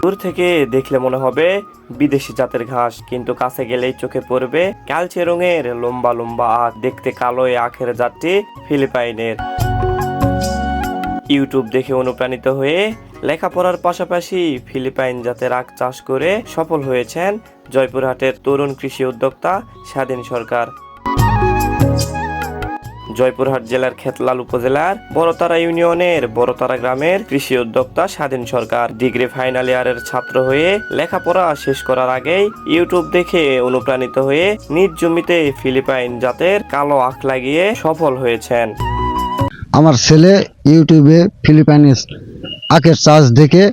দূর থেকে দেখলে মনে হবে বিদেশি জাতের ঘাস, কিন্তু কাছে গেলেই চোখে পড়বে কালচে রঙের লম্বা লম্বা আখ, দেখতে কালো এই আখের জাতটি ফিলিপাইনের। ইউটিউব দেখে অনুপ্রাণিত হয়ে লেখাপড়ার পাশাপাশি ফিলিপাইন জাতের আখ চাষ করে সফল হয়েছেন জয়পুরহাটের তরুণ কৃষি উদ্যোক্তা স্বাধীন সরকার। জয়পুরহাট জেলার খেতলাল উপজেলার বড়তারা ইউনিয়নের বড়তারা গ্রামের কৃষি উদ্যোক্তা স্বাধীন সরকার ডিগ্রি ফাইনাল ইয়ারের ছাত্র হয়ে লেখাপড়া শেষ করার আগেই ইউটিউব দেখে অনুপ্রাণিত হয়ে নিজ জমিতে ফিলিপাইন জাতের কালো আখ লাগিয়ে সফল হয়েছেন। আমার ছেলে ইউটিউবে ফিলিপাইনিস আখের চাষ দেখে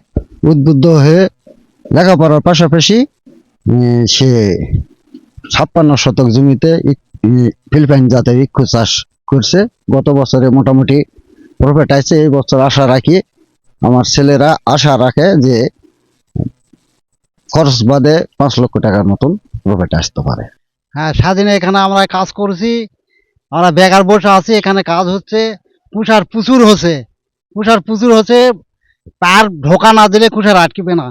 উদ্বুদ্ধ হয়ে লেখাপড়ার পাশাপাশি সে ছাপ্পান্ন শতক জমিতে ফিলিপাইন জাতের ইক্ষু চাষ করছে। গত বছরে মোটামুটি প্রফিট আছে এই বছর আশা রাখি আমার ছেলেরা আশা রাখে যে খরচ বাদে পাঁচ লক্ষ টাকার মতন প্রফিট আসতে পারে। হ্যাঁ স্বাধীনে এখানে আমরা কাজ করছি আমরা বেকার বসে আছি এখানে কাজ হচ্ছে কুষার প্রচুর হচ্ছে কুষার প্রচুর হচ্ছে তার ঢোকা না দিলে কুষার আটকিবে না।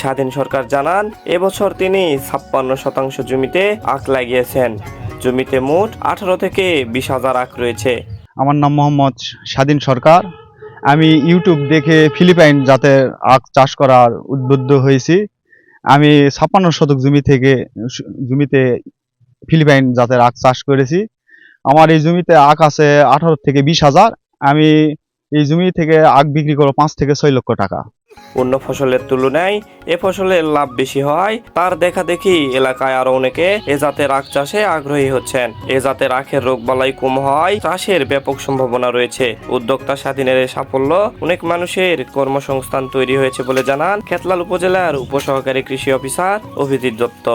স্বাধীন সরকার জানান এবছর তিনি ছাপ্পান্ন শতাংশ জমিতে আখ লাগিয়েছেন। জমিতে মোট আঠারো থেকে বিশ হাজার আখ রয়েছে। আমার নাম মোহাম্মদ স্বাধীন সরকার। আমি ইউটিউব দেখে ফিলিপাইন জাতের আখ চাষ করার উদ্বুদ্ধ হয়েছি। আমি ছাপ্পান্ন শতক জমি থেকে, জমিতে ফিলিপাইন জাতের আখ চাষ করেছি। আমার এই জমিতে আখ আছে আঠারো থেকে বিশ হাজার। আমি এই জমি থেকে আখ বিক্রি করব পাঁচ থেকে ছয় লক্ষ টাকা। অন্য ফসলের তুলনায় এ ফসলের লাভ বেশি হয়। তার দেখা দেখি এলাকায় আরও অনেকে এ জাতের আখ চাষে আগ্রহী হচ্ছেন। এ জাতের আখের রোগ বালাই কম হয় চাষের ব্যাপক সম্ভাবনা রয়েছে। উদ্যোক্তা স্বাধীনের এই সাফল্য অনেক মানুষের কর্মসংস্থান তৈরি হয়েছে বলে জানান খেতলাল উপজেলার উপসহকারী কৃষি অফিসার অভিজিৎ দত্ত।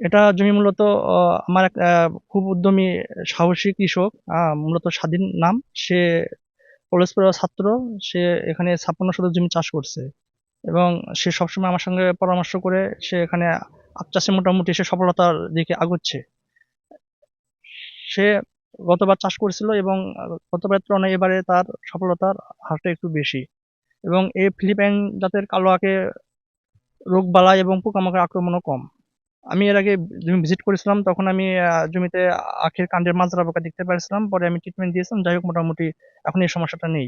এটা জমি মূলত আহ, আমার এক আহ, খুব উদ্যমী সাহসী কৃষক আহ, মূলত স্বাধীন নাম। সে কলেজ পড়ার ছাত্র, সে এখানে ছাপ্পান্ন শতক জমি চাষ করছে। এবং সে সবসময় আমার সঙ্গে পরামর্শ করে, সে এখানে আখ চাষে মোটামুটি সে সফলতার দিকে আগুচ্ছে। সে গতবার চাষ করেছিল এবং গতবার তুলনায় এবারে তার সফলতার হারটা একটু বেশি। এবং এই ফিলিপাইন জাতের কালো আখে রোগ বালাই এবং পোকামাকড় আক্রমণও কম। আমি এর আগে জমি ভিজিট করেছিলাম, তখন আমি জমিতে আখের কাণ্ডের মাজরা পোকা দেখতে পাচ্ছিলাম পরে আমি ট্রিটমেন্ট দিয়েছিলাম। যাই হোক, মোটামুটি এখন এই সমস্যাটা নেই।